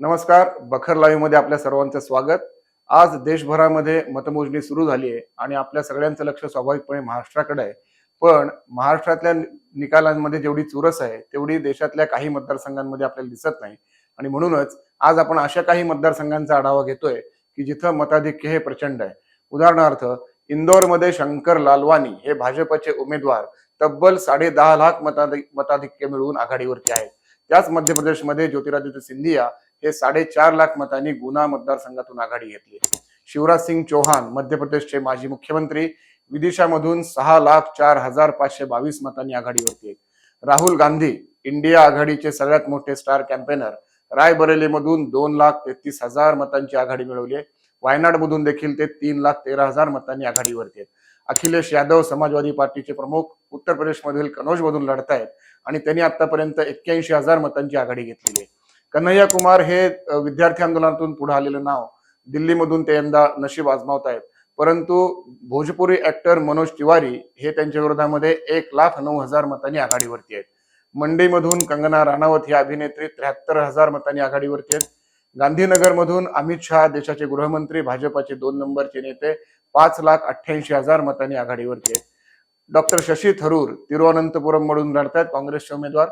नमस्कार बखर लाईव्हमध्ये आपल्या सर्वांचं स्वागत. आज देशभरामध्ये मतमोजणी सुरू झाली आहे आणि आपल्या सगळ्यांचं लक्ष स्वाभाविकपणे महाराष्ट्राकडे आहे. पण महाराष्ट्रातल्या निकालांमध्ये जेवढी चुरस आहे तेवढी देशातल्या काही मतदारसंघांमध्ये आपल्याला दिसत नाही. आणि म्हणूनच आज आपण अशा काही मतदारसंघांचा आढावा घेतोय की जिथं मताधिक्य हे प्रचंड आहे. उदाहरणार्थ इंदोरमध्ये शंकर लालवानी हे भाजपचे उमेदवार तब्बल साडे दहा लाख मताधिक मताधिक्य मिळवून आघाडीवरती आहेत. त्याच मध्य प्रदेशमध्ये ज्योतिरादित्य सिंधिया हे साडेचार लाख मतांनी गुना मतदारसंघातून आघाडी घेतली शिवराज सिंग चौहान मध्य प्रदेशचे माजी मुख्यमंत्री विदिशामधून सहा लाख चार हजार पाचशे बावीस मतांनी आघाडीवरती आहेत. राहुल गांधी इंडिया आघाडीचे सगळ्यात मोठे स्टार कॅम्पेनर रायबरेलीमधून दोन लाख तेहतीस हजार मतांची आघाडी मिळवली आहे. वायनाडमधून देखील ते तीन लाख तेरा हजार मतांनी आघाडीवरती आहेत. अखिलेश यादव समाजवादी पार्टीचे प्रमुख उत्तर प्रदेशमधील कनौजमधून लढत आहेत आणि त्यांनी आतापर्यंत एक्क्याऐंशी हजार मतांची आघाडी घेतलेली आहे. कन्हैया कुमार हे विद्यार्थी आंदोलनातून पुढे आलेलं नाव दिल्लीमधून ते यंदा नशीब आजमावत आहेत परंतु भोजपुरी ऍक्टर मनोज तिवारी हे त्यांच्या विरोधामध्ये एक लाख नऊ हजार मतांनी आघाडीवरती आहेत. मंडईमधून कंगना राणावत ही अभिनेत्री त्र्याहत्तर हजार मतांनी आघाडीवरती आहेत. गांधीनगरमधून अमित शहा देशाचे गृहमंत्री भाजपाचे दोन नंबरचे नेते पाच लाख अठ्ठ्याऐंशी हजार मतांनी आघाडीवरती आहेत. डॉक्टर शशी थरूर तिरुअनंतपुरम मधून आहेत काँग्रेसचे उमेदवार.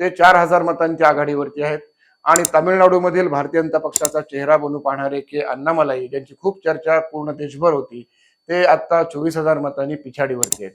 ते चार हजार मतांच्या आघाडीवरती आहेत. आणि तामिळनाडूमधील भारतीय जनता पक्षाचा चेहरा बनू पाहणारे के अण्णामलाई ज्यांची खूप चर्चा पूर्ण देशभर होती ते आता चोवीस हजार मतांनी पिछाडीवरती आहेत.